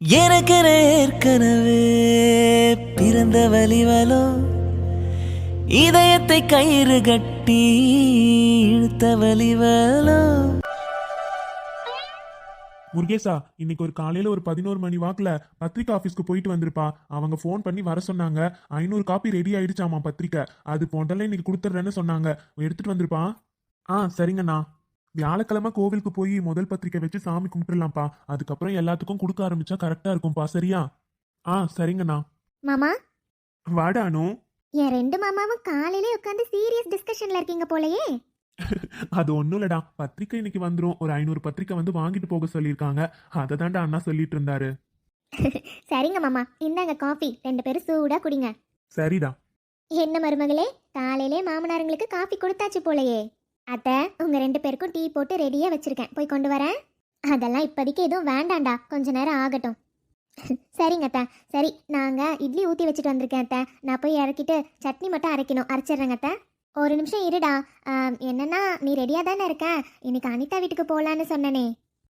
எனக்கு ஏற்கனவே பிறந்த வலிவலோ இதயத்தை கயிறு கட்டி இழுத்த வலிவலோ முருகேசா இன்னைக்கு ஒரு காலையில ஒரு பதினோரு மணி வாக்குல பத்திரிக்கை ஆபீஸ்க்கு போயிட்டு வந்திருப்பா. அவங்க ஃபோன் பண்ணி வர சொன்னாங்க. ஐநூறு காப்பி ரெடி ஆயிடுச்சாமா பத்திரிக்கை. அது போன்றல இன்னைக்கு கொடுத்துட்றேன்னு சொன்னாங்க. எடுத்துட்டு வந்திருப்பா? ஆ சரிங்கண்ணா. வியாழக்கிழமை கோவிலுக்கு போய் முதல் பத்திரிக்கை வச்சு சாமி கும்பிட்டுலாம்ப்பா அதுக்கப்புறம் எல்லாத்துக்கும் கொடுக்க ஆரம்பிச்சா கரெக்டா இருக்கும்பா சரியா? ஆ சரிங்கண்ணா. மாமா? வாடானு என் ரெண்டு மாமாவும் காலையிலே உட்காந்து சீரியஸ் டிஸ்கஷன்ல இருக்கீங்க போலயே. அது ஒன்றும் இல்லடா. பத்திரிக்கை இன்னைக்கு வந்துரும். ஒரு ஐநூறு பத்திரிக்கை வந்து வாங்கிட்டு போக சொல்லியிருக்காங்க. அதை தாண்டா அண்ணா சொல்லிட்டு இருந்தாரு. சரிங்க மாமா. இந்தாங்க காஃபி ரெண்டு பேரும் சூடா குடிங்க. சரிடா. என்ன மருமகளே? காலையிலே மாமனாருங்களுக்கு காஃபி கொடுத்தாச்சு போலயே. அத்தை உங்க ரெண்டு பேருக்கும் டீ போட்டு ரெடியா வச்சிருக்கேன். போய் கொண்டு வரேன். அதெல்லாம் இப்போதைக்கு எதுவும் வேண்டாம்டா. கொஞ்ச நேரம் ஆகட்டும். சரிங்க அத்தை. சரி நாங்க இட்லி ஊத்தி வச்சுட்டு வந்திருக்கேன் அத்தை. நான் போய் இறக்கிட்டு சட்னி மட்டும் அரைக்கணும். அரைச்சிடுறேங்க அத்தை. ஒரு நிமிஷம் இருடா. என்னன்னா நீ ரெடியா தானே இருக்க? இன்னைக்கு அனிதா வீட்டுக்கு போகலான்னு சொன்னனே.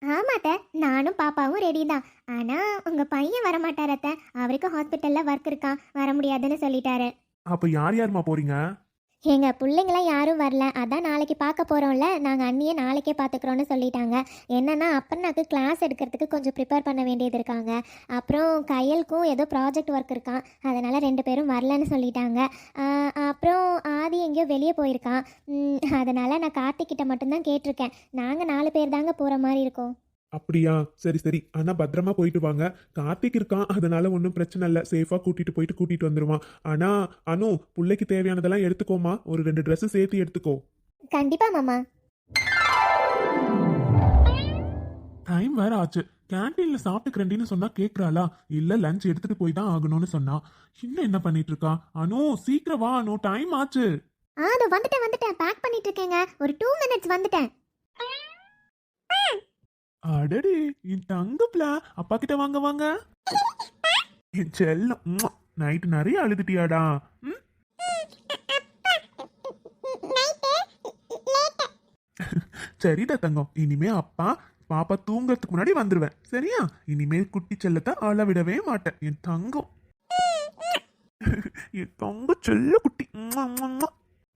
ஆமாத்த நானும் பாப்பாவும் ரெடி தான். ஆனா உங்க பையன் வர மாட்டார் அத்தை. அவருக்கு ஹாஸ்பிட்டல்ல ஒர்க் இருக்கான். வர முடியாதுன்னு சொல்லிட்டாரு. அப்ப யார் யாருமா போறீங்க? எங்க பிள்ளைங்களாம் யாரும் வரல. அதான் நாளைக்கு பார்க்க போறோம்ல. நாங்க அண்ணியே நாளைக்கே பாத்துக்கிறோம்னு சொல்லிட்டாங்க. என்னன்னா அப்பண்ணாக்கு கிளாஸ் எடுக்கிறதுக்கு கொஞ்சம் ப்ரிப்பேர் பண்ண வேண்டியது இருக்காங்க. அப்புறம் கையலுக்கும் ஏதோ ப்ராஜெக்ட் ஒர்க் இருக்கான் அதனால ரெண்டு பேரும் வரலன்னு சொல்லிட்டாங்க. அப்புறம் ஆதி எங்கேயோ வெளியே போயிருக்கான். அதனால் அதனால நான் கார்த்திக்கிட்ட மட்டும்தான் கேட்டிருக்கேன். நாங்க நாலு பேர் தாங்க போற மாதிரி இருக்கோம். அப்படியா? சரி சரி. ஆனா பத்திரமா போயிட்டு வாங்க. கார்த்திக் இருக்கான். அதனால ஒன்றும் பிரச்சனை இல்லை. சேஃபா கூட்டிட்டு போயிட்டு கூட்டிட்டு வந்துருவான். ஆனா அனு பிள்ளைக்கு தேவையானதெல்லாம் எடுத்துக்கோமா? ஒரு ரெண்டு Dress சேர்த்து எடுத்துக்கோ. கண்டிப்பா மாமா. டைம் வேற ஆச்சு. கேன்டீன்ல சாப்பிட்டுக்கிறேன்னு சொன்னா கேக்குறாளா? இல்ல லஞ்ச் எடுத்துட்டு போய் தான் ஆகணும்னு சொன்னா. இன்னும் என்ன பண்ணிட்டு இருக்கா அனு சீக்கிரம் வா அனு. டைம் ஆச்சு. ஆ வந்துட்டேன் வந்துட்டேன். பேக் பண்ணிட்டு இருக்கேங்க ஒரு டூ மினிட்ஸ் வந்துட்டேன். அடடே என் தங்கப்ல அப்பா கிட்ட வாங்க வாங்க. என் செல்லம். நைட்டு நிறைய அழுதுட்டியாடா. ம்? சரிடா தங்கம். இனிமே அப்பா பாப்பா தூங்கறதுக்கு முன்னாடி வந்துருவேன். சரியா? இனிமேல் குட்டி செல்லத்தை அழ விடவே மாட்டேன். என் தங்கம். என் தங்க செல்ல குட்டி.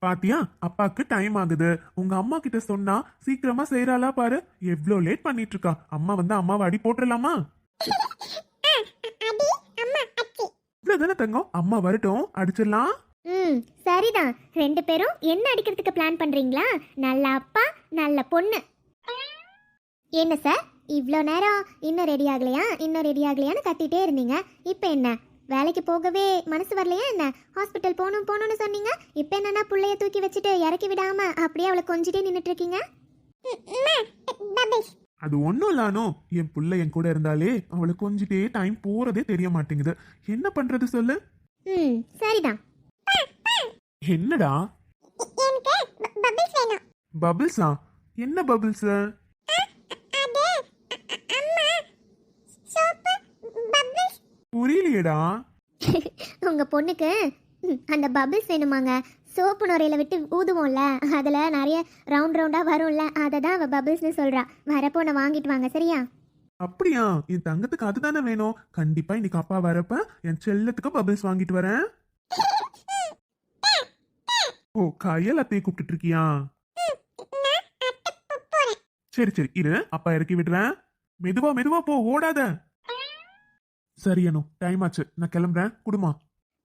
பாத்தியா அப்பாக்கு டைம் ஆகுது. உங்க அம்மா கிட்ட சொன்னா சீக்கிரமா செய்யறாளா பாரு. எவ்ளோ லேட் பண்ணிட்டு இருக்கா அம்மா வந்து அம்மாவை அடி போட்டுடலாமா இவ்வளவுதானே தங்கம்? அம்மா வரட்டும். அடிச்சிடலாம். ம் சரிதான். ரெண்டு பேரும் என்ன அடிக்கிறதுக்கு பிளான் பண்றீங்களா? நல்ல அப்பா நல்ல பொண்ணு. என்ன சார் இவ்வளோ நேரம் இன்னும் ரெடி ஆகலையா? இன்னும் ரெடி ஆகலையான்னு கத்திட்டே இருந்தீங்க. இப்போ என்ன? வேலைக்கு போகவே மனசு வரலையா என்ன? ஹாஸ்பிட்டல் போகணும் போகணும்னு சொன்னீங்க. இப்போ என்னன்னா புள்ளைய தூக்கி வச்சுட்டு இறக்கி விடாம அப்படியே அவளை கொஞ்சிட்டே நின்றுட்டு இருக்கீங்க அது ஒண்ணும் இல்லானோ என் புள்ள என் கூட இருந்தாலே அவளை கொஞ்சிட்டே டைம் போறதே தெரிய மாட்டேங்குது. என்ன பண்றது சொல்லு? ம் சரிதான். என்னடா? பபிள்ஸா? என்ன பபிள்ஸ்? புரியலையேடா. உங்க பொண்ணுக்கு அந்த பபிள்ஸ் வேணுமாங்க. சோப்பு நுரையில விட்டு ஊதுவோம்ல அதில் நிறைய ரவுண்ட் ரவுண்டாக வரும்ல அதை தான் அவள் பபிள்ஸ்னு சொல்கிறா வரப்போ நான் வாங்கிட்டு வாங்க சரியா? அப்படியா? என் தங்கத்துக்கு அதுதானே வேணும். கண்டிப்பா இன்னைக்கு அப்பா வரப்ப என் செல்லத்துக்கு பபிள்ஸ் வாங்கிட்டு வரேன். ஓ கையல் அத்தையை கூப்பிட்டு இருக்கியா? சரி சரி இரு. அப்பா இறக்கி விடுறேன். மெதுவா மெதுவா போ ஓடாத. சரி அனு டைம் ஆச்சு. நான் கிளம்புறேன். குடுமா?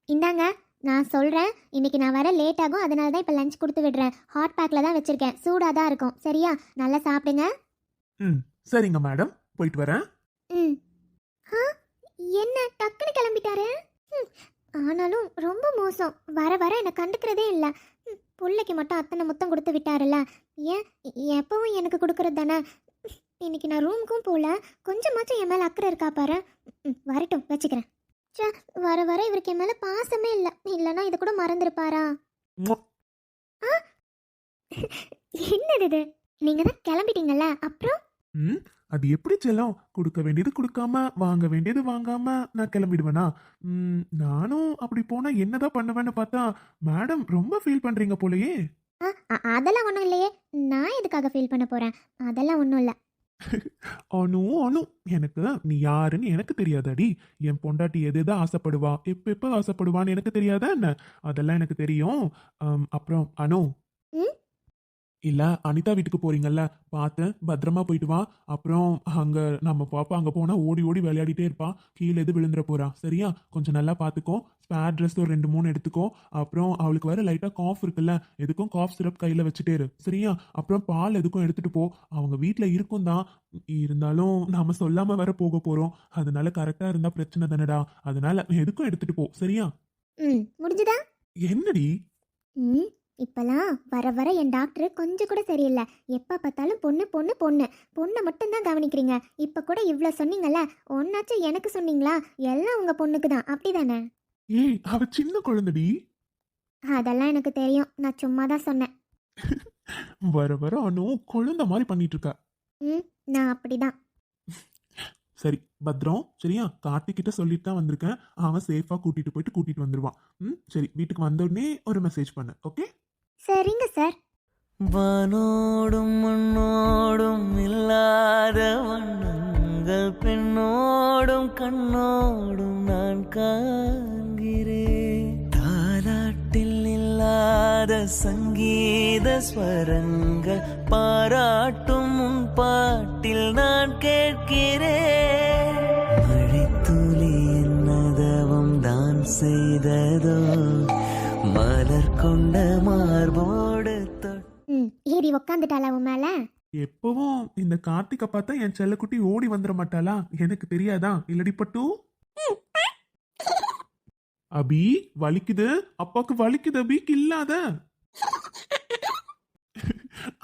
இந்தாங்க நான் சொல்கிறேன் இன்னைக்கு நான் வர லேட் ஆகும். அதனால தான் இப்போ லஞ்ச் கொடுத்து விடுறேன். ஹாட் பேக்கில் தான் வச்சுருக்கேன். சூடாக தான் இருக்கும். சரியா? நல்லா சாப்பிடுங்க. ம் சரிங்க மேடம் போயிட்டு வரேன். ம். ஆ என்ன டக்குன்னு கிளம்பிட்டாரு? ம், ஆனாலும் ரொம்ப மோசம். வர வர என்னை கண்டுக்கிறதே இல்லை. ம், புள்ளைக்கு மட்டும் அத்தனை முத்தம் கொடுத்து விட்டாருல்ல. ஏன் எ- எப்பவும் எனக்கு கொடுக்கறது தானே இன்னைக்கு நான் ரூமுக்கும் போகல கொஞ்சமாச்சும் என் மேலே அக்கறை இருக்கா பாரு. வரட்டும் வச்சுக்கிறேன். ச்சே வர வர இவருக்கு என் மேலே பாசமே இல்லை. இல்லைன்னா இதை கூட மறந்துருப்பாரா? ம்ம். என்னது இது? நீங்கள் தான் கிளம்பிட்டீங்கல்ல அப்புறம்? ம் அது எப்படி செல்லம்? கொடுக்க வேண்டியது கொடுக்காம வாங்க வேண்டியது வாங்காம நான் கிளம்பிடுவேனா? நானும் அப்படி போனா என்னதான் பண்ணுவேன்னு பார்த்தா மேடம் ரொம்ப ஃபீல் பண்றீங்க போலயே. ஆ அதெல்லாம் ஒன்றும் இல்லையே. நான் எதுக்காக ஃபீல் பண்ண போகிறேன் அதெல்லாம் ஒன்றும் இல்லை. அனு அனு. எனக்கு நீ யாருன்னு எனக்கு தெரியாதாடி. என் பொண்டாட்டி எது எது ஆசைப்படுவா? எப்ப எப்ப ஆசைப்படுவான்னு எனக்கு தெரியாதா என்ன? அதெல்லாம் எனக்கு தெரியும். அப்புறம் அனு. ம்? இல்ல அனிதா வீட்டுக்கு போறீங்கல்ல பார்த்து பத்திரமா போயிட்டு வா. அப்புறம் அங்க நம்ம பாப்பா அங்க போனா ஓடி ஓடி விளையாடிட்டே இருப்பா. கீழே எது விழுந்துற போறா. சரியா? கொஞ்சம் நல்லா பாத்துக்கோ. ஸ்பேர் ட்ரெஸ் ஒரு ரெண்டு மூணு எடுத்துக்கோ. அப்புறம் அவளுக்கு வர லைட்டா காஃப் இருக்குல்ல. எதுக்கும் காஃப் சிரப் கையில வச்சுட்டே இரு. சரியா? அப்புறம் பால் எதுக்கும் எடுத்துட்டு போ. அவங்க வீட்ல இருக்கும் தான். இருந்தாலும் நாம சொல்லாம வர போக போறோம். அதனால கரெக்டா இருந்தா பிரச்சனை தானடா. அதனால எதுக்கும் எடுத்துட்டு போ. சரியா? ம் முடிஞ்சுதா? என்னடி? ம். இப்பெல்லாம் வர வர என் டாக்டர் கொஞ்சம் கூட சரியில்லை. எப்போ பார்த்தாலும் பொண்ணு பொண்ணு பொண்ணு. பொண்ணை மட்டும்தான் கவனிக்கிறீங்க. இப்போ கூட இவ்வளோ சொன்னீங்கல்ல ஒன்னாச்சும் எனக்கு சொன்னீங்களா? எல்லாம் உங்கள் பொண்ணுக்கு தான். அப்படிதானே? ஏய் அவ சின்ன குழந்தைடி. அதெல்லாம் எனக்கு தெரியும். நான் சும்மா தான் சொன்னேன். வர வர அனு குழந்தை மாதிரி பண்ணிட்டு இருக்கா ம் நான் அப்படிதான். சரி பத்ரம் சரியா? கார்த்திக்கிட்ட சொல்லிட்டு தான் வந்திருக்கேன். அவன் சேஃபா கூட்டிட்டு போயிட்டு கூட்டிட்டு வந்துருவான். ம் சரி வீட்டுக்கு வந்த உடனே ஒரு மெசேஜ் பண்ணு ஓகே சரிங்க சார். வானோடும் மண்ணோடும் இல்லாத வண்ணங்கள் பெண்ணோடும் கண்ணோடும் நான் காண்கிறேன். தாலாட்டில் இல்லாத சங்கீத ஸ்வரங்கள் பாராட்டும் உன் பாட்டில் நான் கேட்கிறேன். மழைத்துளி என்னதவம் தான் செய்ததோ மலர் கொண்ட உக்காந்துட்டாளா உன் மேலே? எப்பவும் இந்த கார்த்திகை பார்த்தா என் செல்லக்குட்டி ஓடி வந்துட மாட்டாளா? எனக்கு தெரியாதா? இல்லடி பட்டு? அபி வலிக்குது? அப்பாக்கு வலிக்குது அபி. கில்லாத.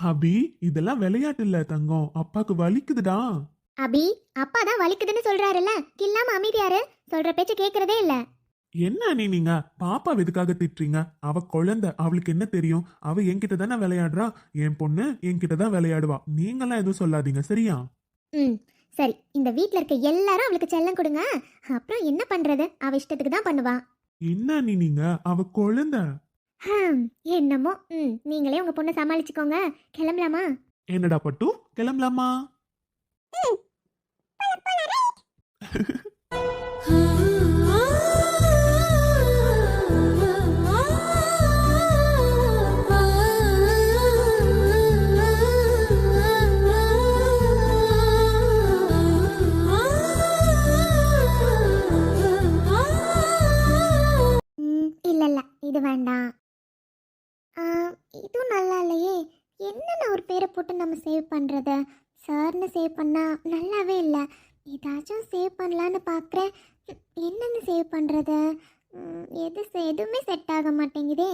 அபி இதெல்லாம் விளையாட்டு இல்ல தங்கம். அப்பாக்கு வலிக்குதுடா. அபி அப்பா தான் வலிக்குதுன்னு சொல்றாருல்ல. கில்லாம அமைதியாரு. சொல்ற பேச்சு கேட்கறதே இல்ல. என்ன நீ நீங்க? பாப்பா எதுக்காக திட்டுறீங்க? அவ குழந்தை அவளுக்கு என்ன தெரியும்? அவ என்கிட்ட தானே விளையாடுறா? என் பொண்ணு என்கிட்ட தான் விளையாடுவா. நீங்களாம் எதுவும் சொல்லாதீங்க சரியா? ம் சரி. இந்த வீட்ல இருக்க எல்லாரும் அவளுக்கு செல்லம் கொடுங்க. அப்புறம் என்ன பண்றது? அவ இஷ்டத்துக்கு தான் பண்ணுவா. என்ன நீ நீங்க? அவ குழந்தை. என்னமோ. ம் நீங்களே உங்க பொண்ணை சமாளிச்சுக்கோங்க. கிளம்பலாமா? என்னடா பட்டு? கிளம்பலாமா? இது வேண்டாம். இதுவும் நல்லா இல்லையே. என்னென்ன ஒரு பேரை போட்டு நம்ம சேவ் பண்ணுறது சார்னு சேவ் பண்ணால் நல்லாவே இல்லை. ஏதாச்சும் சேவ் பண்ணலான்னு பார்க்குறேன் என்னென்னு சேவ் பண்ணுறது எது எதுவுமே செட் ஆக மாட்டேங்குதே.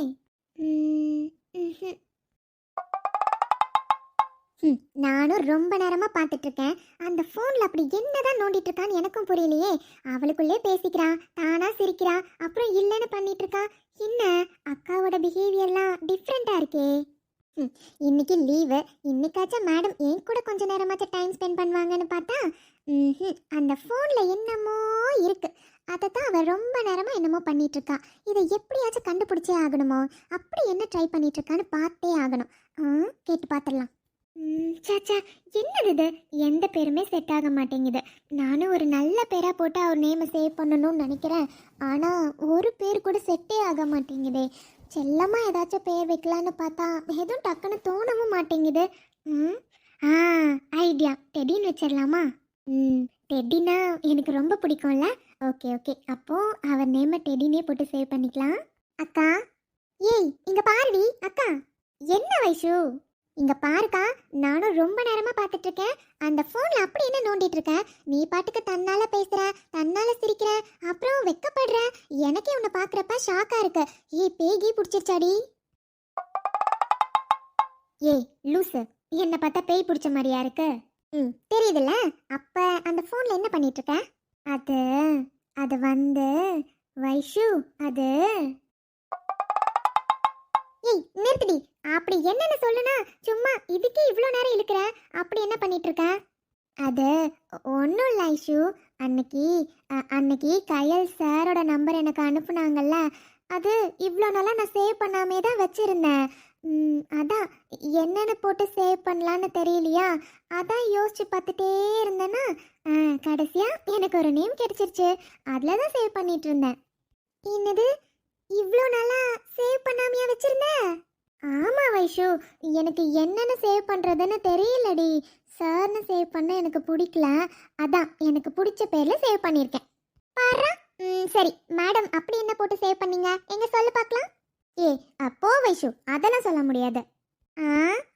ம், நானும் ரொம்ப நேரமா பார்த்துட்டு இருக்கேன் அந்த ஃபோனில் அப்படி என்னதான் நோண்டிட்டு இருக்கான்னு எனக்கும் புரியலையே. அவளுக்குள்ளே பேசிக்கிறா தானா சிரிக்கிறா அப்புறம் இல்லைன்னு பண்ணிட்டு இருக்கா என்ன? அக்காவோட பிஹேவியர்லாம் டிஃப்ரெண்ட்டாக இருக்கே. ம், இன்னைக்கு லீவு இன்னைக்காச்சும் மேடம் என் கூட கொஞ்ச நேரமாச்சும் டைம் ஸ்பெண்ட் பண்ணுவாங்கன்னு பார்த்தா ம்ஹும், அந்த ஃபோனில் என்னமோ இருக்கு. அதை தான் அவள் ரொம்ப நேரமாக என்னமோ பண்ணிட்டு இருக்கா இதை எப்படியாச்சும் கண்டுபிடிச்சே ஆகணுமோ? அப்படி என்ன ட்ரை பண்ணிட்டு இருக்கான்னு பார்த்தே ஆகணும். ஆ, கேட்டு பார்த்துடலாம். சாச்சா. என்னது இது? எந்த பேருமே செட் ஆக மாட்டேங்குது. நானும் ஒரு நல்ல பேராக போட்டு அவர் நேமை சேவ் பண்ணணும்னு நினைக்கிறேன். ஆனால் ஒரு பேர் கூட செட்டே ஆக மாட்டேங்குதே. செல்லமாக ஏதாச்சும் பேர் வைக்கலான்னு பார்த்தா எதுவும் டக்குன்னு தோணவும் மாட்டேங்குது. ம் ஆ ஐடியா டெடின்னு வச்சிடலாமா? ம் டெடினா எனக்கு ரொம்ப பிடிக்கும்ல. Okay okay. அப்போது அவர் நேமை டெடினே போட்டு சேவ் பண்ணிக்கலாம். அக்கா. ஏய் இங்கே பாருடி. அக்கா. என்ன வயசு இங்க பாருக்கா நானும் ரொம்ப நேரமா பார்த்துட்டு இருக்கேன் அந்த போன்ல அப்படி என்ன நோண்டிட்டு இருக்க நீ பாட்டுக்கு தன்னால பேசுற தன்னால சிரிக்கிற அப்புறம் வெக்கப்படுற. எனக்கே உன்னை பாக்குறப்ப ஷாக்கா இருக்கு. ஏய் பேகி பிடிச்சிருச்சாடி? ஏய் லூசு என்ன பார்த்தா பேய் பிடிச்ச மாதிரியா இருக்கு? ம் தெரியுதுல்ல? அப்ப அந்த போன்ல என்ன பண்ணிட்டு இருக்க அது அது வந்து வைஷு அது ஏய் நிறுத்துடி. அப்படி என்னன்னு சொல்லுனா சும்மா இதுக்கே இவ்வளோ நேரம் இழுக்கிற? அப்படி என்ன பண்ணிட்டு இருக்க அது ஒன்றும் இல்லை ஐஷு. அன்னைக்கு அன்னைக்கு கயல் சாரோட நம்பர் எனக்கு அனுப்புனாங்கல்ல அது இவ்வளோ நாளாக நான் சேவ் பண்ணாமே தான் வச்சுருந்தேன். ம், அதான் என்னென்னு போட்டு சேவ் பண்ணலான்னு தெரியலையா? அதான் யோசிச்சு பார்த்துட்டே இருந்தேன்னா கடைசியாக எனக்கு ஒரு நேம் கிடச்சிருச்சு. அதில் தான் சேவ் பண்ணிட்டு இருந்தேன் என்னது? இவ்வளோ நாளாக ஐஷு எனக்கு என்னென்னு சேவ் பண்ணுறதுன்னு தெரியலடி. சார்னு சேவ் பண்ண எனக்கு பிடிக்கல. அதான் எனக்கு பிடிச்ச பேரில் சேவ் பண்ணியிருக்கேன் பாரு? ம் சரி. மேடம் அப்படி என்ன போட்டு சேவ் பண்ணீங்க? எங்க சொல்ல பார்க்கலாம். ஏ அப்போ வைஷு அதெல்லாம் சொல்ல முடியாது. ஆ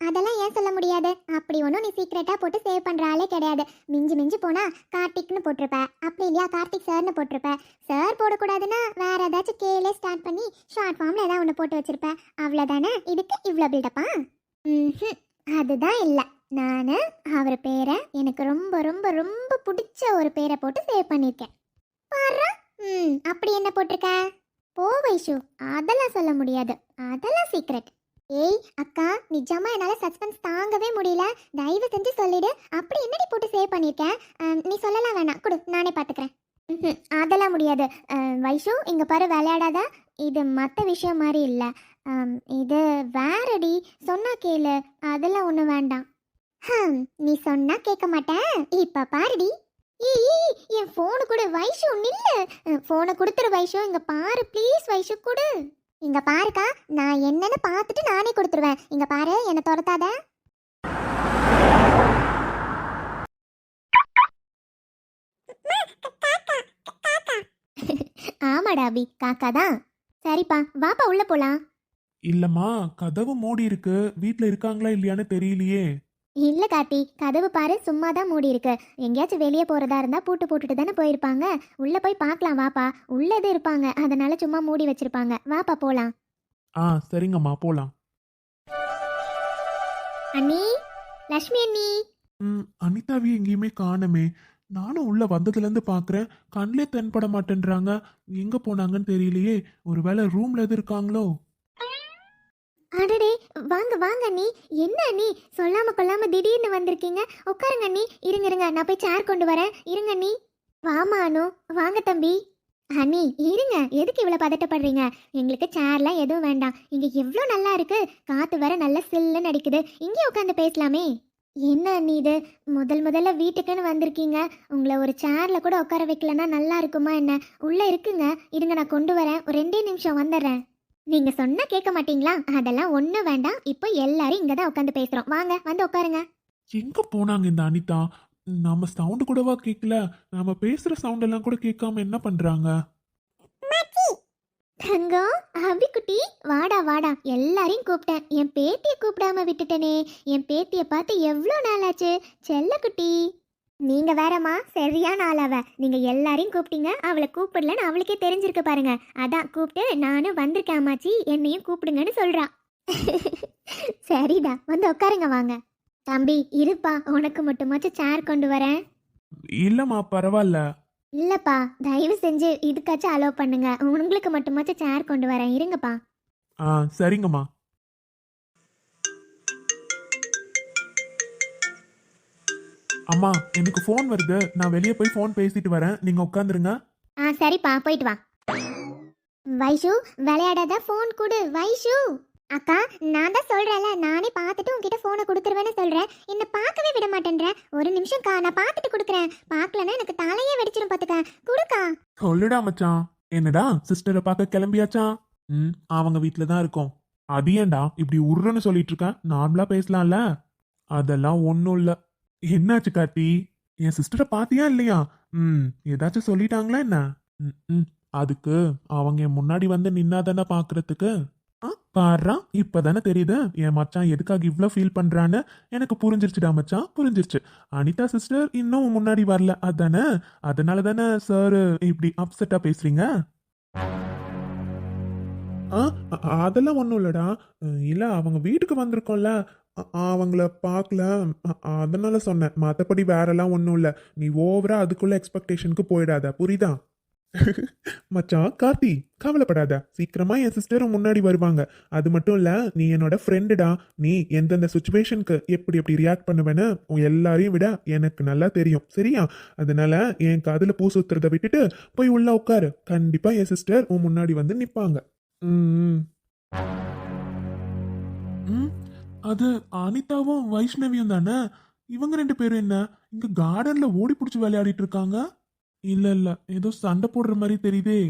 அதெல்லாம் ஏன் சொல்ல முடியாது? அப்படி ஒன்றும் நீ சீக்ரெட்டாக போட்டு சேவ் பண்ணுற ஆளே கிடையாது. மிஞ்சி மிஞ்சி போனால் கார்த்திக்னு போட்டிருப்ப. அப்படி இல்லையா கார்த்திக் சார்னு போட்டிருப்ப. சார் போடக்கூடாதுன்னா வேற ஏதாச்சும் கேலே ஸ்டார்ட் பண்ணி ஷார்ட் ஃபார்மில் ஏதாவது ஒன்று போட்டு வச்சிருப்ப. அவ்வளோதானே இதுக்கு இவ்வளோ பில்டப்பா ம் அதுதான் இல்லை. நான் அவர் பேரை எனக்கு ரொம்ப ரொம்ப ரொம்ப பிடிச்ச ஒரு பேரை போட்டு சேவ் பண்ணியிருக்கேன். பாரு? ம் அப்படி என்ன போட்டிருக்க? போ வைஷு அதெல்லாம் சொல்ல முடியாது. அதெல்லாம் சீக்ரெட் ஏய் அக்கா நிஜமா என்னால சஸ்பென்ஸ் தாங்கவே முடியல. தயவு செஞ்சு சொல்லிடு. அப்படி என்னடி போட்டு சேவ் பண்ணியிருக்கேன் நீ சொல்லலாம் வேணாம். கொடு நானே பார்த்துக்கிறேன் ம்ஹும், அதெல்லாம் முடியாது. வைஷு இங்க பாரு விளையாடாத. இது மற்ற விஷயம் மாதிரி இல்லை. இது வேறடி. சொன்னா கேளு. அதெல்லாம் ஒன்றும் வேண்டாம். நீ சொன்னா கேட்க மாட்டேன். இப்ப பாருடி. ஏய் ஏய், என் ஃபோனு கொடு. வைஷு நில்லு. ஃபோனை கொடுத்துரு வைஷு. இங்க பாரு ப்ளீஸ் வைஷு கொடு. இங்க பாருக்கா நான் என்னன்னு பார்த்துட்டு நானே கொடுத்துருவேன். இங்க பாரு என்னை துரத்தாத. ஆமாடா அபி காக்கா தான். சரிப்பா வாப்பா உள்ள போலாம். இல்லம்மா கதவு மூடி இருக்கு வீட்ல இருக்காங்களா இல்லையான்னு தெரியலையே. இல்ல கார்த்தி கதவு பாரு சும்மா தான் மூடி இருக்கு எங்கேயாச்சும் வெளியே போறதா இருந்தா பூட்டு போட்டுட்டு தானே போயிருப்பாங்க. உள்ள போய் பார்க்கலாம் வாப்பா. உள்ளது இருப்பாங்க? அதனால சும்மா மூடி வச்சிருப்பாங்க. வாப்பா போலாம். ஆ சரிங்கம்மா போலாம். அண்ணி லக்ஷ்மி அண்ணி. ம் அனிதாவி எங்கேயுமே காணமே. நானும் உள்ள வந்ததுலேருந்து பார்க்குறேன். கண்ணிலே தென்பட மாட்டேன்றாங்க. எங்க போனாங்கன்னு தெரியலையே. ஒருவேளை ரூம்ல எது இருக்காங்களோ? அடடே வாங்க வாங்க நீ என்ன நீ சொல்லாம கொள்ளாம திடீர்னு வந்திருக்கீங்க. உட்காருங்க அண்ணி. இருங்க இருங்க. நான் போய் சேர் கொண்டு வரேன். இருங்க நீ வாமா அனு வாங்க தம்பி. அண்ணி இருங்க. எதுக்கு இவ்வளோ பதட்டப்படுறீங்க? எங்களுக்கு சேர்லாம் எதுவும் வேண்டாம். இங்க எவ்வளோ நல்லா இருக்கு. காத்து வர நல்ல சில்லுன்னு அடிக்குது. இங்கே உட்காந்து பேசலாமே. என்ன அண்ணி இது? முதல் முதல்ல வீட்டுக்குன்னு வந்திருக்கீங்க. உங்களை ஒரு சேர்ல கூட உட்கார வைக்கலன்னா நல்லா இருக்குமா என்ன? உள்ள இருக்குங்க. இருங்க நான் கொண்டு வரேன். ஒரு ரெண்டே நிமிஷம் வந்துடுறேன். நீங்க சொன்னா கேட்க மாட்டீங்களா? அதெல்லாம் ஒண்ணும் வேண்டாம். இப்போ எல்லாரும் இங்க தான் உட்காந்து பேசுறோம். வாங்க வந்து உட்காருங்க. எங்க போனாங்க இந்த அனிதா? நாம சவுண்டு கூடவா கேட்கல நாம பேசுற சவுண்ட் எல்லாம் கூட கேட்காம என்ன பண்றாங்க? தங்கம் அபிக்குட்டி வாடா வாடா. எல்லாரையும் கூப்பிட்டேன். என் பேத்திய கூப்பிடாம விட்டுட்டனே. என் பேத்திய பார்த்து எவ்வளோ நாளாச்சு? செல்லக்குட்டி! நீங்க வேறம்மா சரியான ஆள் அவ நீங்க எல்லாரையும் கூப்பிட்டீங்க. அவளை கூப்பிடலன்னு அவளுக்கே தெரிஞ்சிருக்கு பாருங்க. அதான் கூப்பிட்டு நானும் வந்திருக்கேன் அம்மாச்சி. என்னையும் கூப்பிடுங்கன்னு சொல்றா. சரிடா வந்து உட்காருங்க வாங்க. தம்பி இருப்பா. உனக்கு மட்டுமாச்சும் சேர் கொண்டு வரேன். இல்லம்மா பரவாயில்ல. இல்லப்பா தயவு செஞ்சு இதுக்காச்சும் அலோவ் பண்ணுங்க. உங்களுக்கு மட்டுமாச்சும் சேர் கொண்டு வரேன். இருங்கப்பா. ஆ சரிங்கம்மா. அம்மா எனக்கு ஃபோன் வருது. நான் வெளியே போய் ஃபோன் பேசிட்டு வரேன். நீங்க உட்காந்துருங்க ஆ சரிப்பா போயிட்டு வா. வைஷு விளையாடாத ஃபோன் கொடு. வைஷு! அக்கா நான் தான் சொல்றேன்ல நானே பார்த்துட்டு உன்கிட்ட ஃபோனை கொடுத்துருவேன்னு சொல்றேன். என்ன பார்க்கவே விட மாட்டேன்ற. ஒரு நிமிஷம்க்கா நான் பார்த்துட்டு கொடுக்குறேன். பார்க்கலன்னா எனக்கு தலையே வெடிச்சிரும் பார்த்துக்க கொடுக்கா. சொல்லுடா மச்சான். என்னடா சிஸ்டரை பார்க்க கிளம்பியாச்சா? ம் அவங்க வீட்டில் தான் இருக்கோம். அது ஏன்டா இப்படி உருன்னு சொல்லிட்டு இருக்க? நார்மலா பேசலாம்ல. அதெல்லாம் ஒன்றும் இல்லை. என்னாச்சு கார்த்தி? என் சிஸ்டரை பார்த்தியா இல்லையா? ம் ஏதாச்சும் சொல்லிட்டாங்களா என்ன? ம், ம் அதுக்கு அவங்க என் முன்னாடி வந்து நின்னாதானே பார்க்கறதுக்கு ஆ பாடுறா இப்பதானே தெரியுது. என் மச்சான் எதுக்காக இவ்வளோ ஃபீல் பண்றான்னு எனக்கு புரிஞ்சிருச்சுடா மச்சான் புரிஞ்சிருச்சு. அனிதா சிஸ்டர் இன்னும் முன்னாடி வரல அதானே? அதனால தானே சார் இப்படி அப்செட்டா பேசுறீங்க? ஆ அதெல்லாம் ஒன்றும் இல்லடா. இல்லை அவங்க வீட்டுக்கு வந்திருக்கோம்ல. அவங்கள பார்க்கல. அதனால சொன்னேன். மற்றபடி வேறெல்லாம் ஒன்றும் இல்லை. நீ ஓவரா அதுக்குள்ள எக்ஸ்பெக்டேஷனுக்கு போயிடாத. புரியுதா? மச்சான் கார்த்தி கவலைப்படாத. சீக்கிரமா என் சிஸ்டரும் முன்னாடி வருவாங்க. அது மட்டும் இல்ல நீ என்னோட ஃப்ரெண்டுடா நீ எந்தெந்த சுச்சுவேஷனுக்கு எப்படி எப்படி ரியாக்ட் பண்ணுவேன்னு உன் எல்லாரையும் விட எனக்கு நல்லா தெரியும். சரியா? அதனால என் காதுல பூ சுத்துறத விட்டுட்டு போய் உள்ள உட்காரு. கண்டிப்பா என் சிஸ்டர் உன் முன்னாடி வந்து நிப்பாங்க. ம். அது அனிதாவும் வைஷ்ணவியும் தானே? இவங்க ரெண்டு பேரும் என்ன இங்க கார்டன்ல ஓடி பிடிச்சி விளையாடிட்டு இருக்காங்க? இல்ல இல்ல ஏதோ சண்டை போடுற மாதிரி தெரியுதே.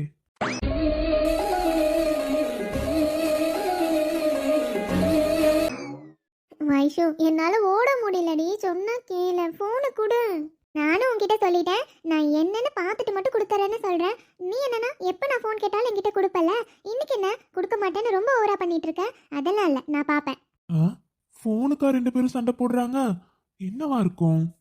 வைஷு என்னால ஓட முடியலடி. சொன்னா கேள. போனை கொடு. நானும் உன்கிட்ட சொல்லிட்டேன். நான் என்னன்னு பார்த்துட்டு மட்டும் கொடுத்துறேன்னு சொல்றேன். நீ என்னன்னா எப்ப நான் ஃபோன் கேட்டாலும் என்கிட்ட கொடுப்பல இன்னைக்கு என்ன? கொடுக்க மாட்டேன்னு ரொம்ப ஓவரா பண்ணிட்டு இருக்க. அதெல்லாம் இல்ல. நான் பாப்பேன் ஃபோனுக்கா ரெண்டு பேரும் சண்டை போடுறாங்க. என்னவா இருக்கும்?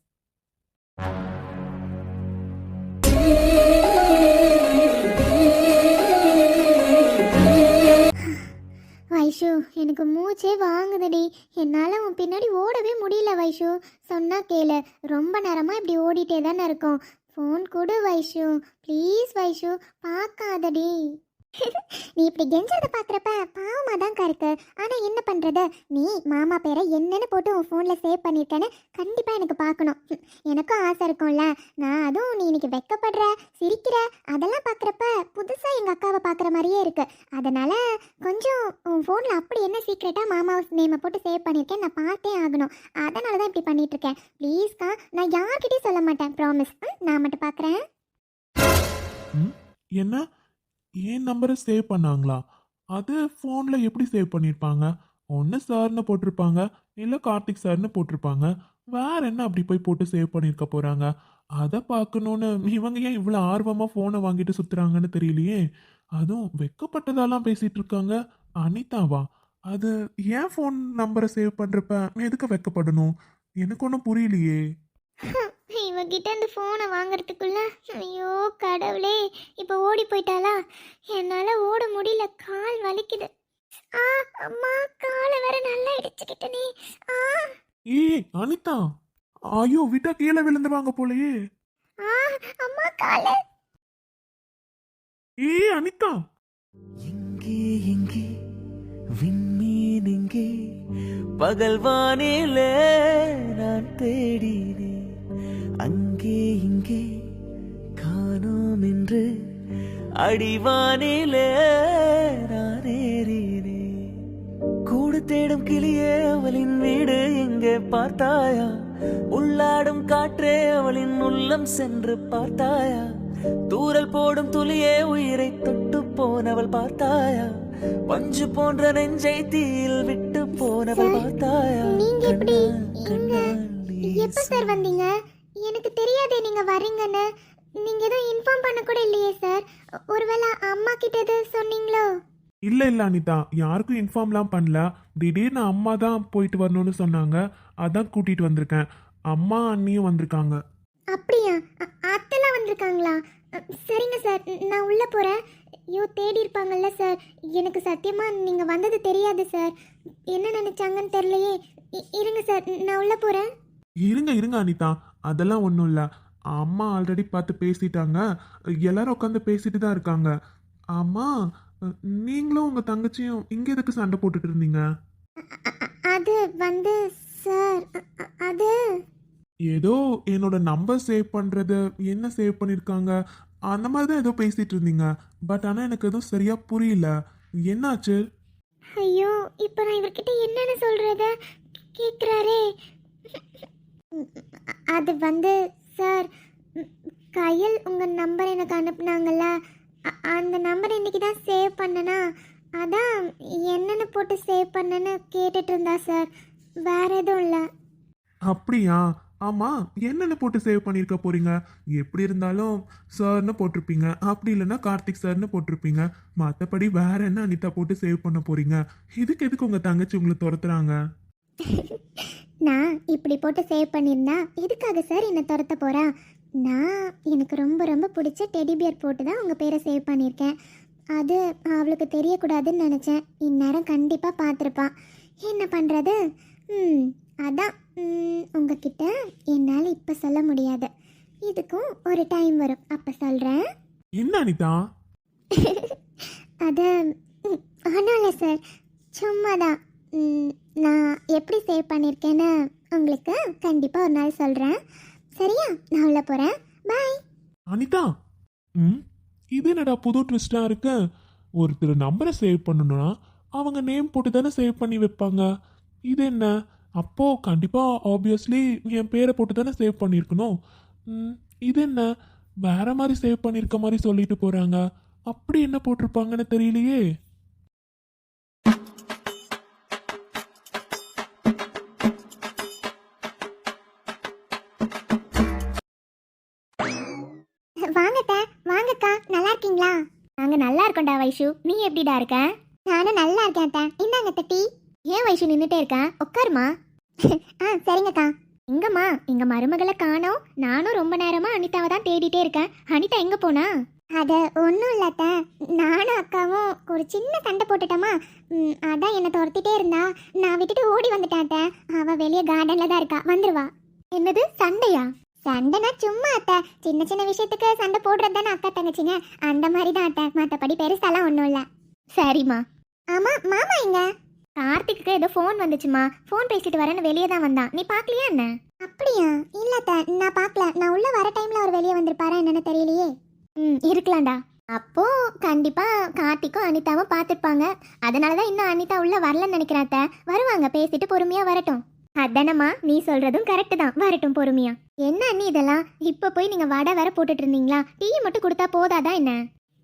வைஷு எனக்கு மூச்சே வாங்குதுடி. என்னால் உன் பின்னாடி ஓடவே முடியல வைஷு. சொன்னா கேளு. ரொம்ப நேரமாக இப்படி ஓடிட்டே தானே இருக்கோம். ஃபோன் கொடு வைஷு. ப்ளீஸ் வைஷு பார்க்காதடி. நீ இப்படி கெஞ்சறத பார்க்குறப்ப பாவமா தான் இருக்கு ஆனால் என்ன பண்ணுறது நீ மாமா பேரை என்னன்னு போட்டு உன் ஃபோனில் சேவ் பண்ணியிருக்கேன்னு கண்டிப்பாக எனக்கு பார்க்கணும் எனக்கும் ஆசை இருக்கும்ல. நான் அதுவும் நீ இன்னைக்கு வெக்கப்படுற சிரிக்கிற அதெல்லாம் பார்க்குறப்ப புதுசாக எங்கள் அக்காவை பார்க்குற மாதிரியே இருக்கு. அதனால கொஞ்சம் உன் ஃபோனில் அப்படி என்ன சீக்ரெட்டாக மாமா நேமை போட்டு சேவ் பண்ணியிருக்கேன் நான் பார்த்தே ஆகணும். அதனால தான் இப்படி பண்ணிட்டு இருக்கேன். ப்ளீஸ்க்கா நான் யார்கிட்டயும் சொல்ல மாட்டேன். ப்ராமிஸ் நான் மட்டும் பார்க்குறேன் என்ன? என் நம்பரை சேவ் பண்ணாங்களா? அது ஃபோனில் எப்படி சேவ் பண்ணியிருப்பாங்க ஒன்று சார்னு போட்டிருப்பாங்க இல்லை கார்த்திக் சார்னு போட்டிருப்பாங்க. வேற என்ன அப்படி போய் போட்டு சேவ் பண்ணியிருக்க போகிறாங்க அதை பார்க்கணுன்னு இவங்க ஏன் இவ்வளோ ஆர்வமாக ஃபோனை வாங்கிட்டு சுற்றுறாங்கன்னு தெரியலையே? அதுவும் வெக்கப்பட்டதாலாம் பேசிகிட்டு இருக்காங்க. அனிதாவா? அது ஏன் ஃபோன் நம்பரை சேவ் பண்ணுறப்ப எதுக்கு வெக்கப்படணும்? எனக்கு ஒன்றும் புரியலையே. இவகிட்ட இந்த ஃபோனை வாங்குறதுக்குள்ள ஐயோ கடவுளே இப்போ ஓடி போயிட்டாளா? என்னால் ஓட முடியல கால் வலிக்குது. ஆ அம்மா காலை வேற நல்லா இடிச்சுக்கிட்டனே. ஆ. ஏய் அனிதா ஐயோ விட்டா கீழே விழுந்துருவாங்க போலயே. ஆ அம்மா காலை. ஏய் அனிதா. எங்கே எங்கே விண்மீன் எங்கே பகல் வானிலே நான் தேடினேன். இங்கே காணோம் என்று அடிவானிலே நான் ஏறினேன் கூடு தேடும் கிளியே அவளின் வீடு எங்கே பார்த்தாயா? உள்ளாடும் காற்றே அவளின் உள்ளம் சென்று பார்த்தாயா? தூரல் போடும் துளியே உயிரை தொட்டு போனவள் பார்த்தாயா? பஞ்சு போன்ற நெஞ்சை தீயில் விட்டு போனவள் பார்த்தாயா? நீங்க எப்படி எப்ப சார் வந்தீங்க? எனக்கு தெரியாதே நீங்க வரீங்கன்னு. நீங்க எதுவும் இன்ஃபார்ம் பண்ண கூட இல்லையே சார் ஒருவேளை அம்மா கிட்ட எதுவும் சொன்னீங்களோ? இல்ல இல்ல அனிதா. யாருக்கும் இன்ஃபார்ம்லாம் பண்ணல. திடீர்னு அம்மா தான் போயிட்டு வரணும்னு சொன்னாங்க. அதான் கூட்டிட்டு வந்திருக்கேன். அம்மா அண்ணியும் வந்திருக்காங்க. அப்படியா? அ- அத்தைலாம் வந்திருக்காங்களா? சரிங்க சார் நான் உள்ள போறேன். ஐயோ தேடி இருப்பாங்கல்ல சார் எனக்கு சத்தியமா நீங்க வந்தது தெரியாது சார் என்ன நினைச்சாங்கன்னு தெரியலையே. இருங்க சார் நான் உள்ள போறேன். இருங்க இருங்க அனிதா. அதெல்லாம் ஒன்றும் இல்லை. அம்மா ஆல்ரெடி பார்த்து பேசிட்டாங்க. எல்லாரும் உட்காந்து பேசிட்டு தான் இருக்காங்க. அம்மா நீங்களும் உங்க தங்கச்சியும் இங்க எதுக்கு சண்டை போட்டுட்டு இருந்தீங்க? அது வந்து சார் அது ஏதோ என்னோட நம்பர் சேவ் பண்றது என்ன சேவ் பண்ணிருக்காங்க அந்த மாதிரி தான் ஏதோ பேசிட்டு இருந்தீங்க. பட் ஆனா எனக்கு எதுவும் சரியா புரியல. என்னாச்சு? ஐயோ இப்போ நான் இவர்கிட்ட என்னன்னு சொல்றது? கேட்குறாரே அது வந்து சார் கையில் உங்கள் நம்பர் எனக்கு அனுப்புனாங்கல்ல அந்த நம்பர் இன்னைக்கு தான் சேவ் பண்ணனா? அதான் என்னென்னு போட்டு சேவ் பண்ணேன்னு கேட்டுட்டு இருந்தா சார். வேற எதுவும் இல்லை. அப்படியா? ஆமாம் என்னென்ன போட்டு சேவ் பண்ணிருக்க போறீங்க? எப்படி இருந்தாலும் சார்னு போட்டிருப்பீங்க. அப்படி இல்லைன்னா கார்த்திக் சார்னு போட்டிருப்பீங்க. மற்றபடி வேற என்ன அனிதா போட்டு சேவ் பண்ண போறீங்க? இதுக்கு எதுக்கு உங்கள் தங்கச்சி உங்களை துரத்துறாங்க? நான் இப்படி போட்டு சேவ் பண்ணியிருந்தா எதுக்காக சார் என்னை துரத்த போறா? நான் எனக்கு ரொம்ப ரொம்ப பிடிச்ச டெடி பியர் போட்டு தான் உங்கள் பேரை சேவ் பண்ணியிருக்கேன். அது அவளுக்கு தெரியக்கூடாதுன்னு நினச்சேன். இந்நேரம் கண்டிப்பாக பார்த்துருப்பான் என்ன பண்ணுறது ம் அதான். உங்ககிட்ட என்னால் இப்போ சொல்ல முடியாது. இதுக்கும் ஒரு டைம் வரும். அப்போ சொல்கிறேன் என்ன அனிதா? அது ஒன்றும் இல்லை சார் சும்மா தான் நான் எப்படி சேவ் பண்ணியிருக்கேன்னு உங்களுக்கு கண்டிப்பாக ஒரு நாள் சொல்கிறேன் சரியா? நான் உள்ள போகிறேன் பாய் அனிதா ம் இது என்னடா புது ட்விஸ்டாக இருக்கு? ஒருத்தர் நம்பரை சேவ் பண்ணணும்னா அவங்க நேம் போட்டு தானே சேவ் பண்ணி வைப்பாங்க. இது என்ன? அப்போ கண்டிப்பாக ஆப்வியஸ்லி என் பேரை போட்டு தானே சேவ் பண்ணியிருக்கணும் ம், இது என்ன? வேற மாதிரி சேவ் பண்ணியிருக்க மாதிரி சொல்லிட்டு போகிறாங்க அப்படி என்ன போட்டிருப்பாங்கன்னு தெரியலையே. இருக்கோம்டா வைஷு? நீ எப்படிடா இருக்க? நானும் நல்லா இருக்கேன் அத்தை. இந்தாங்க அத்தை டீ. ஏன் வைஷு நின்னுட்டே இருக்க? உட்காருமா. ஆ சரிங்கக்கா. எங்கம்மா? எங்க மருமகளை காணோம். நானும் ரொம்ப நேரமா அனிதாவை தான் தேடிட்டே இருக்கேன். அனிதா எங்க போனா? அது ஒன்றும் இல்லை அத்தை. நானும் அக்காவும் ஒரு சின்ன சண்டை போட்டுட்டோமா. அதான் என்னை துரத்திட்டே இருந்தா. நான் விட்டுட்டு ஓடி வந்துட்டேன் அத்தை. அவ வெளியே கார்டன்ல தான் இருக்கா. வந்துருவா. என்னது? சண்டையா? சண்டைனா சும்மா அத்தை. சின்ன சின்ன விஷயத்துக்கு சண்டை போடுறது தானே அக்கா தங்கச்சிங்க. அந்த மாதிரி தான் அத்தை. மற்றபடி பெருசாலாம் ஒன்றும் இல்லை. சரிம்மா. ஆமா மாமா எங்க? கார்த்திக்கு ஏதோ ஃபோன் வந்துச்சுமா ஃபோன் பேசிட்டு வரேன்னு வெளியே தான் வந்தான். நீ பார்க்கலையா என்ன? அப்படியா? இல்ல அத்தை. நான் பார்க்கல. நான் உள்ள வர டைம்ல அவர் வெளியே வந்திருப்பாரா என்னன்னு தெரியலையே. ம் இருக்கலாம்டா. அப்போ கண்டிப்பா கார்த்திக்கும் அனிதாவும் பார்த்துருப்பாங்க. அதனால தான் இன்னும் அனிதா உள்ள வரலன்னு நினைக்கிறேன் அத்தை. வருவாங்க பேசிட்டு பொறுமையா வரட்டும். அதானம்மா நீ சொல்றதும் கரெக்டு தான். வரட்டும் பொறுமையா. என்ன அண்ணி இதெல்லாம்? இப்போ போய் நீங்கள் வடை வேற போட்டுட்டு இருந்தீங்களா? டீ மட்டும் கொடுத்தா போதாதா என்ன?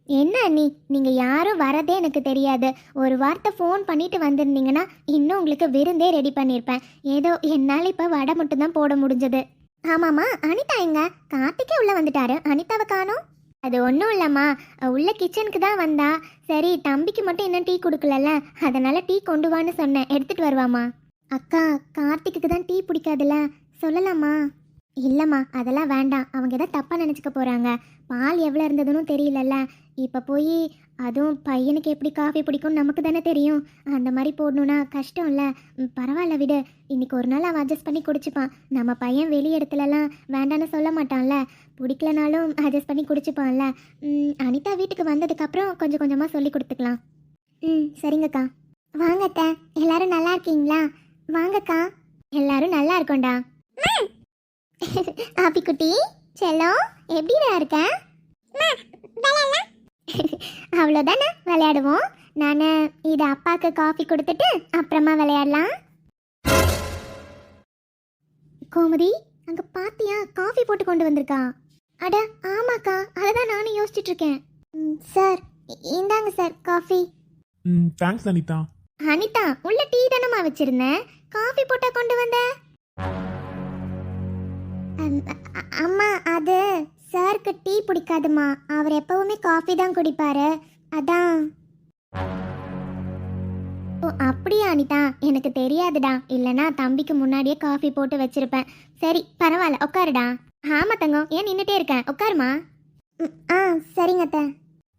என்ன அண்ணி? நீங்கள் யாரும் வரதே எனக்கு தெரியாது. ஒரு வார்த்தை ஃபோன் பண்ணிட்டு வந்திருந்தீங்கன்னா இன்னும் உங்களுக்கு விருந்தே ரெடி பண்ணியிருப்பேன் ஏதோ என்னால் இப்போ வடை மட்டும் தான் போட முடிஞ்சது. ஆமாம்மா அனிதா எங்க? கார்த்திகே உள்ளே வந்துட்டாரு. அனிதாவை காணும். அது ஒன்றும் இல்லைம்மா. உள்ள கிச்சனுக்கு தான் வந்தா. சரி தம்பிக்கு மட்டும் இன்னும் டீ கொடுக்கலல்ல? அதனால டீ கொண்டு வான்னு சொன்னேன். எடுத்துகிட்டு வருவாம்மா. அக்கா கார்த்திக்கு தான் டீ பிடிக்காதுல்ல? சொல்லலாமா இல்லைம்மா அதெல்லாம் வேண்டாம். அவங்க எதாவது தப்பாக நினச்சிக்க போகிறாங்க பால் எவ்வளோ இருந்ததுன்னு தெரியலல்ல. இப்போ போய் அதுவும் பையனுக்கு எப்படி காஃபி பிடிக்கும்னு நமக்கு தானே தெரியும். அந்த மாதிரி போடணுன்னா கஷ்டம் இல்லை. பரவாயில்ல விடு. இன்னைக்கு ஒரு நாள் அவன் அட்ஜஸ்ட் பண்ணி குடிச்சுப்பான். நம்ம பையன் வெளி இடத்துலலாம் வேண்டான்னு சொல்ல மாட்டான்ல. பிடிக்கலனாலும் அட்ஜஸ்ட் பண்ணி குடிச்சுப்பான்ல. ம், அனிதா வீட்டுக்கு வந்ததுக்கப்புறம் கொஞ்சம் கொஞ்சமாக சொல்லி கொடுத்துக்கலாம். ம் சரிங்கக்கா. வாங்கத்த எல்லாரும் நல்லா இருக்கீங்களா? வாங்கக்கா. எல்லாரும் நல்லா இருக்கோண்டா ஆப்பிக்குட்டி செல்லம் எப்படிடா இருக்க? அவ்வளோதானே விளையாடுவோம். நான் இதை அப்பாவுக்கு காஃபி கொடுத்துட்டு அப்புறமா விளையாடலாம். கோமதி அங்க பாத்தியா? காஃபி போட்டு கொண்டு வந்திருக்கா. அட ஆமாக்கா அதை தான் நானும் யோசிச்சுட்டு இருக்கேன். சார் இந்தாங்க சார் காஃபி ம் தேங்க்ஸ் அனிதா. அனிதா உள்ள டீ தானம்மா வச்சிருந்தேன். காஃபி போட்டா கொண்டு வந்த? அம், அ- அ- அம்மா அது சாருக்கு டீ பிடிக்காதுமா. அவர் எப்பவுமே காஃபி தான் குடிப்பாரு. அதான். ஓ அப்படியா அனிதா? எனக்கு தெரியாதுடா. இல்லனா தம்பிக்கு முன்னாடியே காஃபி போட்டு வச்சிருப்பேன். சரி பரவாயில்ல உட்காருடா. ஆமா தங்கம். ஏன் நின்றுட்டே இருக்கேன் உட்காருமா? ஆ சரிங்க அத்தை.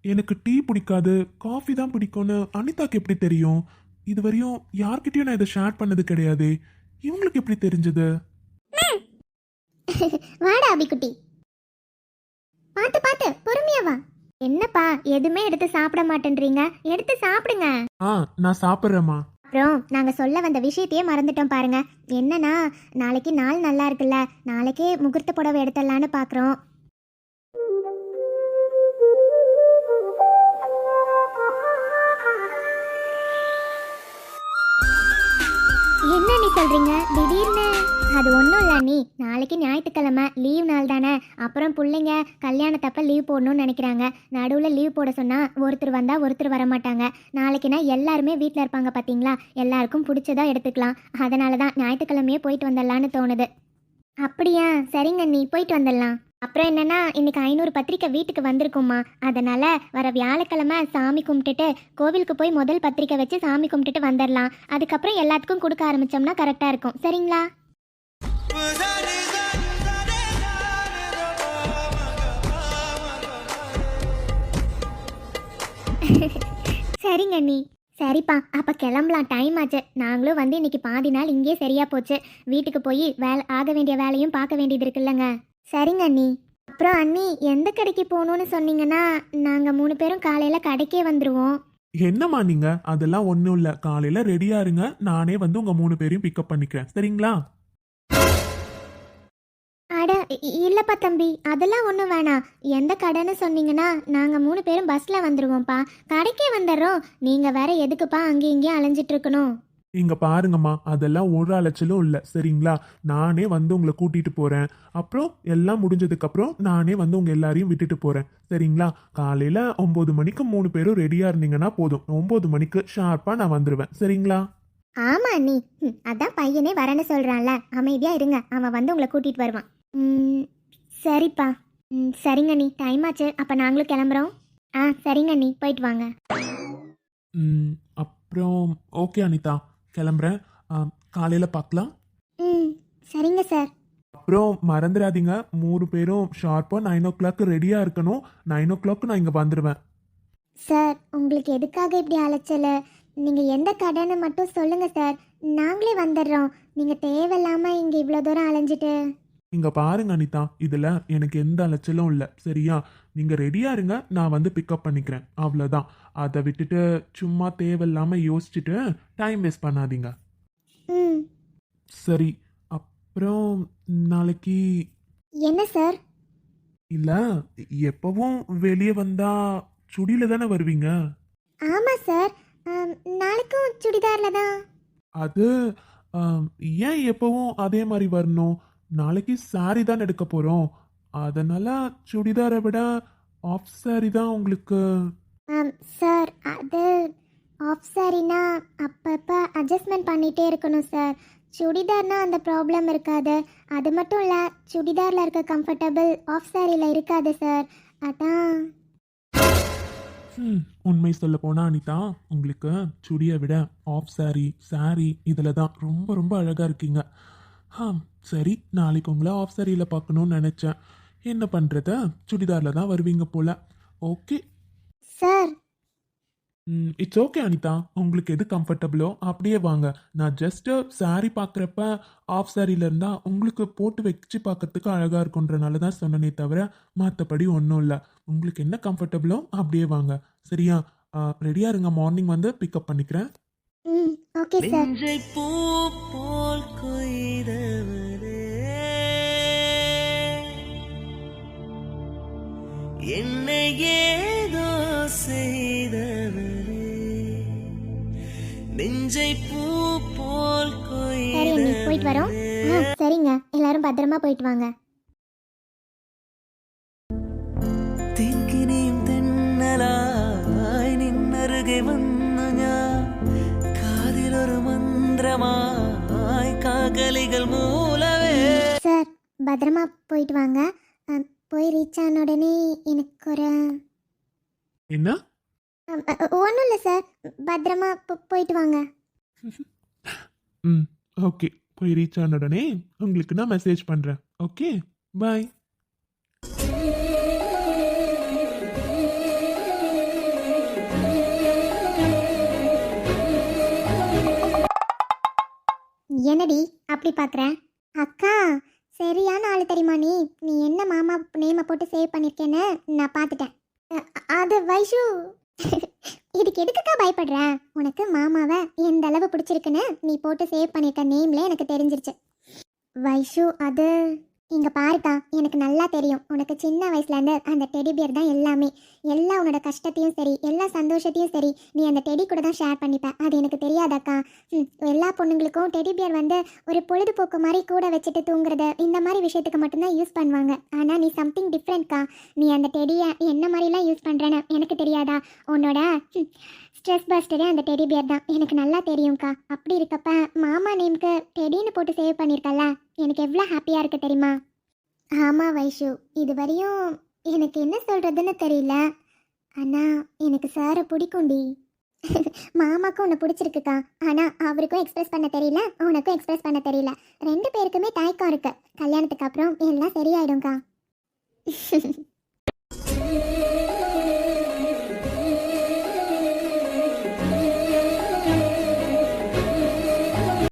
எனக்கு டீ பிடிக்காது. காஃபி தான் பிடிக்கும்னு அனிதாக்கு எப்படி தெரியும்? இதுவரையும் யார்கிட்டயும் நான் இதை ஷேர் பண்ணது கிடையாது. இவங்களுக்கு எப்படி தெரிஞ்சது? வாடா அபிக்குட்டி. பாத்து பாத்து பொறுமையா வா. என்னப்பா எதுவுமே எடுத்து சாப்பிட மாட்டேன்றீங்க? எடுத்து சாப்பிடுங்க. ஆ நான் சாப்பிட்றேம்மா. அப்புறம் நாங்க சொல்ல வந்த விஷயத்தையே மறந்துட்டோம் பாருங்க. என்னன்னா நாளைக்கு நாள் நல்லா இருக்குல்ல. நாளைக்கே முகூர்த்த புடவை எடுத்துடலான்னு பாக்குறோம். என்ன நீ சொல்றீங்க? திடீர்னு? அது ஒன்றும் இல்லை நீ நாளைக்கு ஞாயிற்றுக்கிழமை லீவ் நாள் தானே. அப்புறம் பிள்ளைங்க கல்யாணத்தப்ப லீவ் போடணும்னு நினைக்கிறாங்க. நடுவில் லீவ் போட சொன்னால் ஒருத்தர் வந்தால் ஒருத்தர் வர மாட்டாங்க. நாளைக்குனா எல்லாருமே வீட்டில் இருப்பாங்க பார்த்தீங்களா எல்லாருக்கும் பிடிச்சதா எடுத்துக்கலாம். அதனால தான் ஞாயிற்றுக்கிழமையே போயிட்டு வந்துடலான்னு தோணுது. அப்படியா? சரிங்க நீ போயிட்டு வந்துடலாம். அப்புறம் என்னன்னா இன்னைக்கு ஐநூறு பத்திரிக்கை வீட்டுக்கு வந்திருக்குமா அதனால வர வியாழக்கிழமை சாமி கும்பிட்டுட்டு கோவிலுக்கு போய் முதல் பத்திரிக்கை வச்சு சாமி கும்பிட்டுட்டு வந்துடலாம். அதுக்கப்புறம் எல்லாத்துக்கும் கொடுக்க ஆரம்பிச்சோம்னா கரெக்டாக இருக்கும். சரிங்களா? சரிங்க நீ சரிப்பா அப்ப கிளம்பலாம். டைம் ஆச்சு. நாங்களும் வந்து இன்னைக்கு பாதி நாள் இங்கேயே சரியா போச்சு. வீட்டுக்கு போய் வேலை ஆக வேண்டிய வேலையும் பார்க்க வேண்டியது இருக்குல்லங்க. சரிங்க அண்ணி. அப்புறம் அண்ணி எந்த கடைக்கு போகணும்னு சொன்னீங்கன்னா நாங்க மூணு பேரும் காலையில கடைக்கே வந்துருவோம். என்னம்மா நீங்க? அதெல்லாம் ஒன்றும் இல்லை. காலையில ரெடியா இருங்க. நானே வந்து உங்க மூணு பேரையும் பிக்கப் பண்ணிக்கிறேன். சரிங்களா? இல்லப்பா தம்பி. அதெல்லாம் ஒன்றும் வேணாம். எந்த கடைன்னு சொன்னீங்கன்னா நாங்கள் மூணு பேரும் பஸ்ஸில் வந்துடுவோம்ப்பா கடைக்கே வந்துடுறோம் நீங்கள் வேற எதுக்குப்பா அங்கேயும் இங்கேயும் அலைஞ்சிட்டு இருக்கணும் இங்க பாருங்கம்மா. அதெல்லாம் ஒரு அலைச்சலும் இல்லை. சரிங்களா? நானே வந்து உங்களை கூட்டிட்டு போறேன். அப்புறம் எல்லாம் முடிஞ்சதுக்கு அப்புறம் நானே வந்து உங்க எல்லாரையும் விட்டுட்டு போறேன். சரிங்களா? காலையில ஒன்பது மணிக்கு மூணு பேரும் ரெடியா இருந்தீங்கன்னா போதும். ஒன்பது மணிக்கு ஷார்ப்பா நான் வந்துருவேன். சரிங்களா? ஆமா ம், அதான் பையனே வரேன்னு சொல்றான்ல. அமைதியா இருங்க. அவன் வந்து உங்களை கூட்டிட்டு வருவான். சரிப்பா. ம், சரிங்க அண்ணி. டைம் ஆச்சு. அப்ப நாங்களும் கிளம்புறோம். ஆ சரிங்க அண்ணி. போயிட்டு வாங்க. ம், அப்புறம் ஓகே அனிதா. கிளம்புறேன் காலையில பார்க்கலாம் ம் சரிங்க சார். அப்புறம் மறந்துடாதீங்க. மூணு பேரும் ஷார்ப்பா நைன் ஓ கிளாக் ரெடியா இருக்கணும். நைன் ஓ கிளாக் நான் இங்க வந்துடுவேன் சார் உங்களுக்கு எதுக்காக இப்படி அலைச்சல? நீங்க எந்த கடைன்னு மட்டும் சொல்லுங்க சார். நாங்களே வந்துடுறோம். நீங்க தேவையில்லாம இங்க இவ்வளோ தூரம் அலைஞ்சிட்டு. இங்க பாருங்க அனிதா இதுல எனக்கு எந்த அலைச்சலும் இல்லை. சரியா? நீங்க ரெடியா இருங்க நான் வந்து பிக்கப் பண்ணிக்கிறேன். அவ்வளோதான் அதை விட்டுட்டு சும்மா தேவையில்லாம யோசிச்சுட்டு டைம் வேஸ்ட் பண்ணாதீங்க. சரி அப்புறம் நாளைக்கு என்ன சார் இல்ல எப்பவும் வெளியே வந்தா சுடியில தானே வருவீங்க? ஆமாம் சார் ஆம், நாளைக்கும் சுடிதாரில் தான். அது ஆம், ஏன் எப்பவும் அதே மாதிரி வரணும்? நாளைக்கு சாரி தான் எடுக்க போறோம். அதனால சுடிதாரை விட ஆஃப் சாரி தான் உங்களுக்கு. சார் அது ஆஃப் சாரினா அப்பப்போ அட்ஜஸ்ட்மெண்ட் பண்ணிகிட்டே இருக்கணும் சார் சுடிதார்னா அந்த ப்ராப்ளம் இருக்காது. அது மட்டும் இல்லை சுடிதாரில் இருக்க கம்ஃபர்டபுள் ஆஃப் சாரியில் இருக்காது சார் அதான். உண்மை சொல்ல போனா அனிதா உங்களுக்கு சுடியை விட ஆஃப் சாரி சாரி இதில் தான் ரொம்ப ரொம்ப அழகா இருக்கீங்க. ஆம் சரி. நாளைக்கு உங்களை ஆஃப் சாரியில் பார்க்கணும்னு நினச்சேன். என்ன பண்ணுறது சுடிதாரில் தான் வருவீங்க போல. Okay sir it's okay Anitha. உங்களுக்கு எது கம்ஃபர்டபுளோ அப்படியே வாங்க. நான் ஜஸ்ட் saree பார்க்குறப்ப ஆஃப் சாரியில் இருந்தால் உங்களுக்கு போட்டு வச்சு பார்க்கறதுக்கு அழகாக இருக்குன்றனால தான் சொன்னனே தவிர மற்றபடி ஒன்றும் இல்லை. உங்களுக்கு என்ன கம்ஃபர்டபுளோ அப்படியே வாங்க. சரியா? ரெடியாக இருங்க. மார்னிங் வந்து பிக்கப் பண்ணிக்கிறேன். ம் ஓகே சார் என்னை ஏதோ செய்தவரே நெஞ்சை பூ போல் சரி அண்ணி போயிட்டு வரோம் ஆ சரிங்க எல்லாரும் பத்திரமா போயிட்டு வாங்க തിക്കിനിയും തെന്നലായി നിന്നരുകെ വന്നു ഞാൻ കാതിലൊരു മന്ത്രമായി കാകലികൾ മൂലവേ சார் பத்திரமா போயிட்டு வாங்க ஆ, போய் ரீச் ஆன உடனே எனக்கு ஒரு என்ன? ஒன்றும் இல்லை சார் பத்திரமா போயிட்டு வாங்க. ம் ஓகே போய் ரீச் ஆன உடனே உங்களுக்கு நான் மெசேஜ் பண்ணுறேன் ஓகே பாய் என்னடி அப்படி பார்க்குற அக்கா சரியான ஆள் தெரியுமா நீ? நீ என்ன மாமா நேமை போட்டு சேவ் பண்ணியிருக்கேன்னு நான் பார்த்துட்டேன். அது வைஷு. இதுக்கு எதுக்குக்கா பயப்படுற? உனக்கு மாமாவை எந்த அளவு பிடிச்சிருக்குன்னு நீ போட்டு சேவ் பண்ணியிருக்க நேம்ல எனக்கு தெரிஞ்சிருச்சு. வைஷு அது இங்க பாருக்கா எனக்கு நல்லா தெரியும். உனக்கு சின்ன வயசுல இருந்து அந்த டெடி பியர் தான் எல்லாமே. எல்லா உன்னோட கஷ்டத்தையும் சரி எல்லா சந்தோஷத்தையும் சரி நீ அந்த டெடி கூட தான் ஷேர் பண்ணிப்ப. அது எனக்கு தெரியாதாக்கா. ம், எல்லா பொண்ணுங்களுக்கும் டெடி பியர் வந்து ஒரு பொழுதுபோக்கு மாதிரி கூட வச்சுட்டு தூங்குறது இந்த மாதிரி விஷயத்துக்கு மட்டும்தான் யூஸ் பண்ணுவாங்க. ஆனால் நீ சம்திங் டிஃப்ரெண்ட்க்கா நீ அந்த டெடியை என்ன மாதிரிலாம் யூஸ் பண்ணுறேன்னு எனக்கு தெரியாதா? உன்னோட ஸ்ட்ரெஸ் பஸ்டரே அந்த டெடி பியர் தான். எனக்கு நல்லா தெரியும்க்கா. அப்படி இருக்கப்ப மாமா நேம்க்கு டெடின்னு போட்டு சேவ் பண்ணியிருக்கல எனக்கு எவ்வளோ ஹாப்பியாக இருக்கு தெரியுமா? ஆமாம் வைஷு. இது வரையும் எனக்கு என்ன சொல்கிறதுன்னு தெரியல. ஆனால் எனக்கு சாரை பிடிக்கும்டி மாமாக்கும் உன்னை பிடிச்சிருக்குக்கா. ஆனால் அவருக்கும் எக்ஸ்பிரஸ் பண்ண தெரியல உனக்கும் எக்ஸ்பிரஸ் பண்ண தெரியல. ரெண்டு பேருக்குமே தயக்கம் இருக்கு. கல்யாணத்துக்கு அப்புறம் எல்லாம் சரியாயிடும்க்கா.